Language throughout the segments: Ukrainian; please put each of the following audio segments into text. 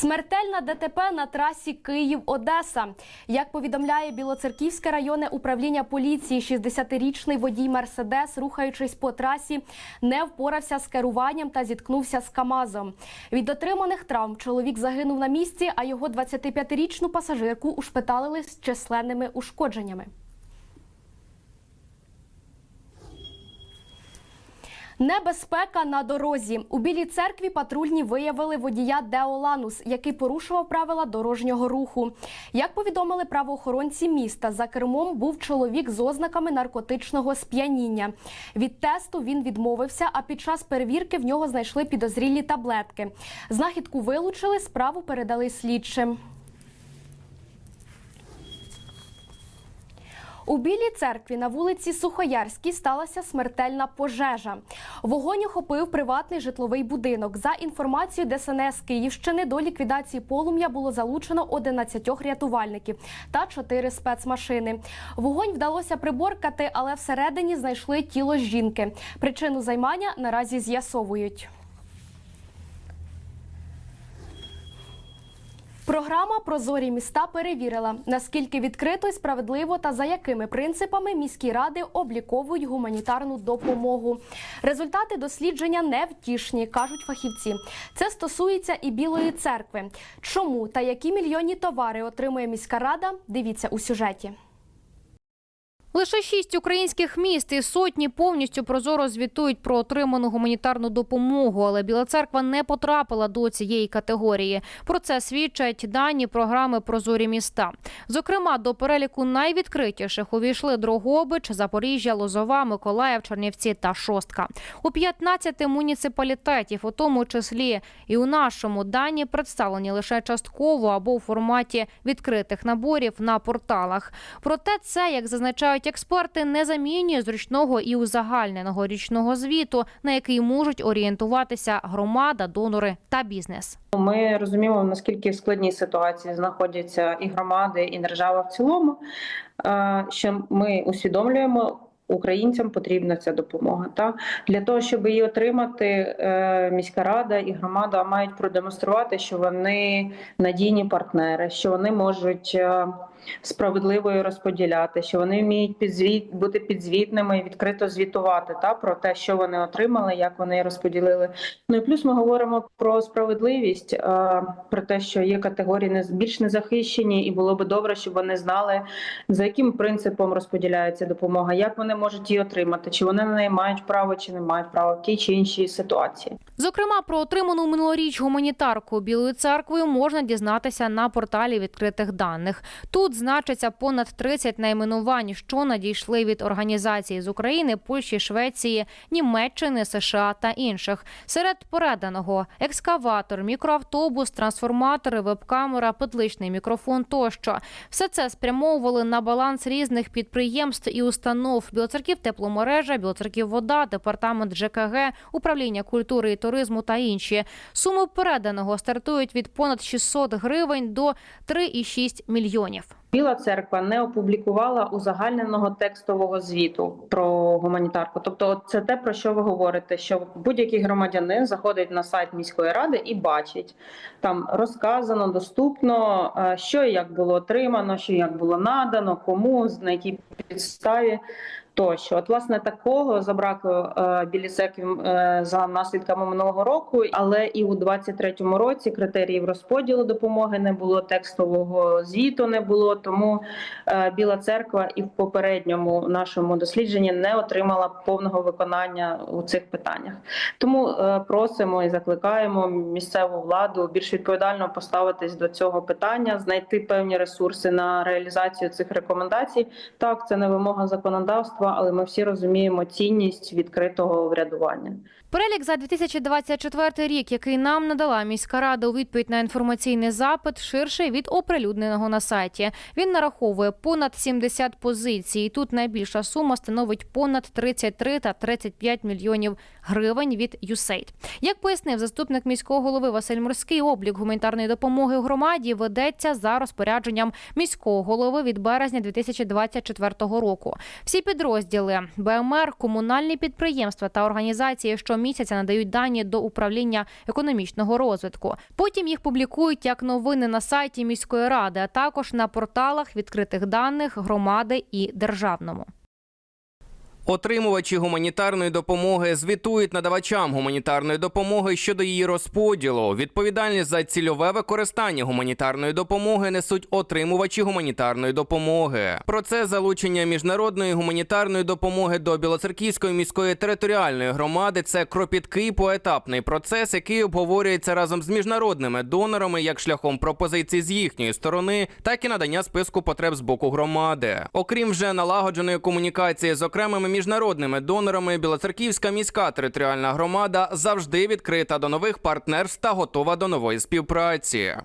Смертельна ДТП на трасі Київ-Одеса. Як повідомляє Білоцерківське районне управління поліції, 60-річний водій Мерседес, рухаючись по трасі, не впорався з керуванням та зіткнувся з Камазом. Від отриманих травм чоловік загинув на місці, а його 25-річну пасажирку ушпиталили з численними ушкодженнями. Небезпека на дорозі у білій церкві патрульні виявили водія Деоланус, який порушував правила дорожнього руху. Як повідомили правоохоронці міста, за кермом був чоловік з ознаками наркотичного сп'яніння. Від тесту він відмовився, а під час перевірки в нього знайшли підозрілі таблетки. Знахідку вилучили, справу передали слідчим. У Білій церкві на вулиці Сухоярській сталася смертельна пожежа. Вогонь охопив приватний житловий будинок. За інформацією ДСНС Київщини, до ліквідації полум'я було залучено 11 рятувальників та 4 спецмашини. Вогонь вдалося приборкати, але всередині знайшли тіло жінки. Причину займання наразі з'ясовують. Програма Прозорі міста перевірила, наскільки відкрито і справедливо та за якими принципами міські ради обліковують гуманітарну допомогу. Результати дослідження невтішні, кажуть фахівці. Це стосується і Білої церкви. Чому та які мільйонні товари отримує міська рада? Дивіться у сюжеті. Лише шість українських міст і сотні повністю прозоро звітують про отриману гуманітарну допомогу, але Біла церква не потрапила до цієї категорії. Про це свідчать дані програми Прозорі міста. Зокрема, до переліку найвідкритіших увійшли Дрогобич, Запоріжжя, Лозова, Миколаїв, Чернівці та Шостка. У 15 муніципалітетів, у тому числі і у нашому дані представлені лише частково або у форматі відкритих наборів на порталах. Проте це, як зазначають експерти, не замінює зручного і узагальненого річного звіту, на який можуть орієнтуватися громада, донори та бізнес. Ми розуміємо, наскільки в складній ситуації знаходяться і громади, і держава в цілому. е, Що ми усвідомлюємо. Українцям потрібна ця допомога. Та для того, щоб її отримати, е, міська рада і громада мають продемонструвати, що вони надійні партнери, що вони можуть справедливо розподіляти, що вони вміють підзвіт бути підзвітними і відкрито звітувати та про те, що вони отримали, як вони розподілили. Ну і плюс ми говоримо про справедливість, е, про те, що є категорії не більш незахищені, і було би добре, щоб вони знали, за яким принципом розподіляється допомога, як вони можуть її отримати, чи вони на неї мають право, чи не мають права в тій чи іншій ситуації. Зокрема, про отриману минулоріч гуманітарку Білою церквою можна дізнатися на порталі відкритих даних. Тут значиться понад 30 найменувань, що надійшли від організацій з України, Польщі, Швеції, Німеччини, США та інших. Серед переданого екскаватор, мікроавтобус, трансформатори, веб-камера, петличний мікрофон тощо. Все це спрямовували на баланс різних підприємств і установ: Білоцерків тепломережа, Білоцерків вода, департамент ЖКГ, управління культури і туризму та інші. Суми переданого стартують від понад 600 гривень до 3,6 мільйонів. Біла церква не опублікувала узагальненого текстового звіту про гуманітарку. Тобто, це те про що ви говорите, що будь-який громадянин заходить на сайт міської ради і бачить там розказано, доступно, е, що і як було отримано, що і як було надано, кому на якій підставі. Тощо, от власне такого забракло е, білі церкві е, за наслідками минулого року, але і у 23-му році критеріїв розподілу допомоги не було, текстового звіту не було. Тому е, Біла церква і в попередньому нашому дослідженні не отримала повного виконання у цих питаннях. Тому просимо і закликаємо місцеву владу більш відповідально поставитись до цього питання, знайти певні ресурси на реалізацію цих рекомендацій. Так, це не вимога законодавства, але ми всі розуміємо цінність відкритого врядування. Перелік за 2024 рік, який нам надала міська рада у відповідь на інформаційний запит, ширший від оприлюдненого на сайті. Він нараховує понад 70 позицій. Тут найбільша сума становить понад 33 та 35 мільйонів гривень від USAID. Як пояснив заступник міського голови Василь Морський, облік гуманітарної допомоги громаді ведеться за розпорядженням міського голови від березня 2024 року. Всі підрозділи підрозділи БМР, комунальні підприємства та організації щомісяця надають дані до управління економічного розвитку. Потім їх публікують як новини на сайті міської ради, а також на порталах відкритих даних громади і державному. Отримувачі гуманітарної допомоги звітують надавачам гуманітарної допомоги щодо її розподілу. Відповідальність за цільове використання гуманітарної допомоги несуть отримувачі гуманітарної допомоги. Процес залучення міжнародної гуманітарної допомоги до Білоцерківської міської територіальної громади це кропіткий поетапний процес, який обговорюється разом з міжнародними донорами як шляхом пропозицій з їхньої сторони, так і надання списку потреб з боку громади. Окрім вже налагодженої комунікації з окремими міжнародними донорами, Білоцерківська міська територіальна громада завжди відкрита до нових партнерств та готова до нової співпраці.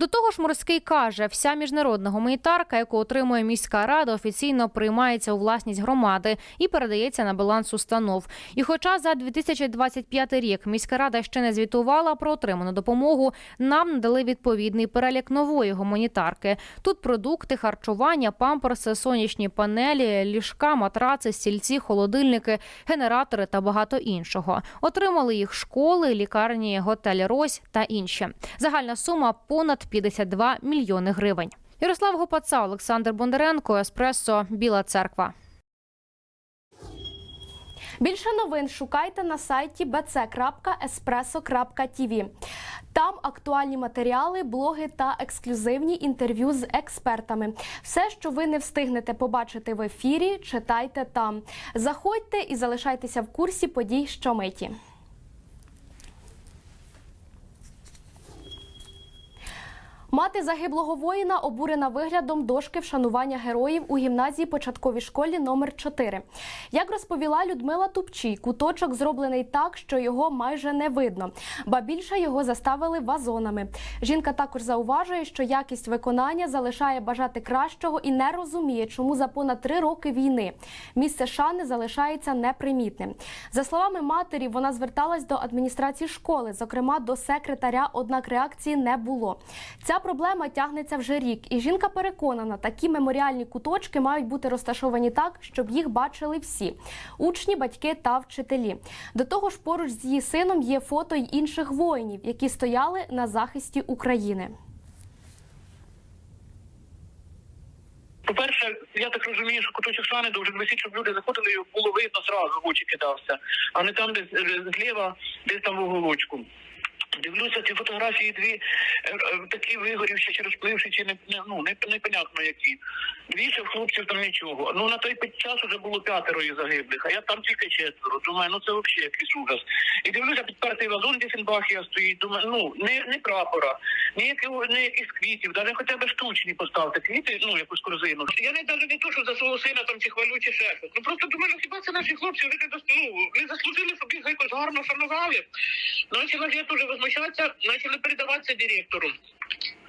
До того ж, морський каже, вся міжнародна гуманітарка, яку отримує міська рада, офіційно приймається у власність громади і передається на баланс установ. І хоча за 2025 рік міська рада ще не звітувала про отриману допомогу, нам надали відповідний перелік нової гуманітарки. Тут продукти, харчування, памперси, сонячні панелі, ліжка, матраци, стільці, холодильники, генератори та багато іншого. Отримали їх школи, лікарні, готель Рось та інші. Загальна сума понад 52 мільйони гривень. Ярослав Гопаца, Олександр Бондаренко, Еспресо, Біла Церква. Більше новин шукайте на сайті bc.espresso.tv. Там актуальні матеріали, блоги та ексклюзивні інтерв'ю з експертами. Все, що ви не встигнете побачити в ефірі, читайте там. Заходьте і залишайтеся в курсі подій щомиті. Мати загиблого воїна обурена виглядом дошки вшанування героїв у гімназії початковій школі номер 4 Як розповіла Людмила Тупчій, куточок зроблений так, що його майже не видно, ба більше його заставили вазонами. Жінка також зауважує, що якість виконання залишає бажати кращого і не розуміє, чому за понад три роки війни місце шани залишається непримітним. За словами матері, вона зверталась до адміністрації школи, зокрема до секретаря, однак реакції не було. Ця проблема тягнеться вже рік, і жінка переконана, такі меморіальні куточки мають бути розташовані так, щоб їх бачили всі учні, батьки та вчителі. До того ж, поруч з її сином є фото й інших воїнів, які стояли на захисті України. По-перше, я так розумію, що куточок шани дуже висить, щоб люди заходили, і було видно зразу, очі кидався, а не там, десь е, зліва, десь там в уголочку. Дивлюся, ці фотографії дві е, е, такі вигорівші чи розпливші, чи не, ну не, непонятно які. Двічі хлопців там нічого. Ну на той час вже було п'ятеро із загиблих, а я там тільки четверо. Думаю, ну це взагалі якийсь ужас. І дивлюся, підпертий вазон Діфенбахія стоїть. Думаю, ну не, не прапора, ні якого не якихось квітів, навіть хоча б штучні поставте квіти, ну якусь корзину. Я не навіть не то, що за свого сина там чи хвалю, чи ще. Ну просто думаю, ну, хіба це наші хлопці, вони не ну, не заслужили, їх якось гарно шанували. Ж я дуже возмущатися, почали передаватися директору.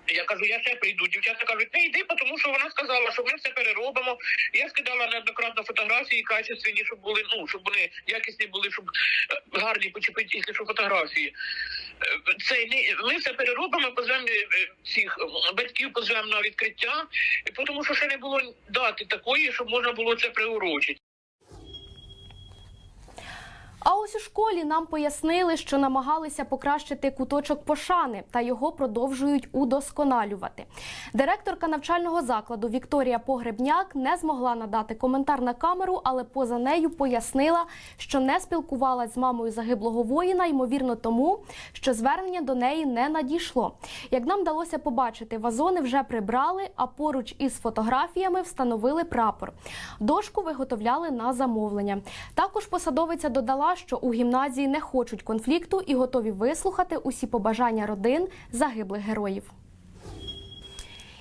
Я кажу, я ще прийду. Дівчата кажуть, не йди, тому що вона сказала, що ми все переробимо. Я скидала неоднократно фотографії качественні, щоб були, ну щоб вони якісні були, щоб е, гарні почепити, що фотографії. Е, Це не ми все переробимо, позвемо е, всіх батьків, позвемо на відкриття, тому що ще не було дати такої, щоб можна було це приурочити. А ось у школі нам пояснили, що намагалися покращити куточок пошани та його продовжують удосконалювати. Директорка навчального закладу Вікторія Погребняк не змогла надати коментар на камеру, але поза нею пояснила, що не спілкувалась з мамою загиблого воїна, ймовірно, тому що звернення до неї не надійшло. Як нам вдалося побачити, вазони вже прибрали, а поруч із фотографіями встановили прапор. Дошку виготовляли на замовлення. Також посадовиця додала, що у гімназії не хочуть конфлікту і готові вислухати усі побажання родин загиблих героїв.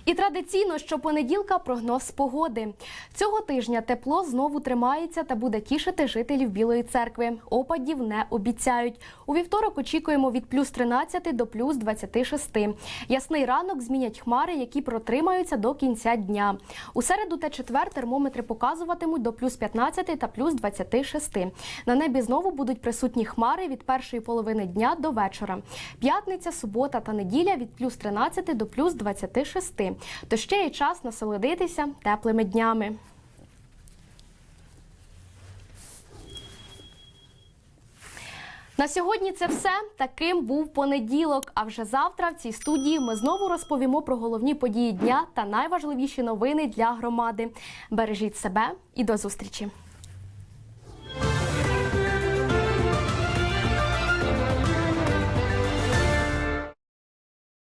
І традиційно щопонеділка прогноз погоди. Цього тижня тепло знову тримається та буде тішити жителів Білої церкви. Опадів не обіцяють. У вівторок очікуємо від плюс 13 до плюс 26. Ясний ранок змінять хмари, які протримаються до кінця дня. У середу та четвер термометри показуватимуть до плюс 15 та плюс 26. На небі знову будуть присутні хмари від першої половини дня до вечора. П'ятниця, субота та неділя від плюс 13 до плюс 26 то ще є час насолодитися теплими днями. На сьогодні це все. Таким був понеділок. А вже завтра в цій студії ми знову розповімо про головні події дня та найважливіші новини для громади. Бережіть себе і до зустрічі!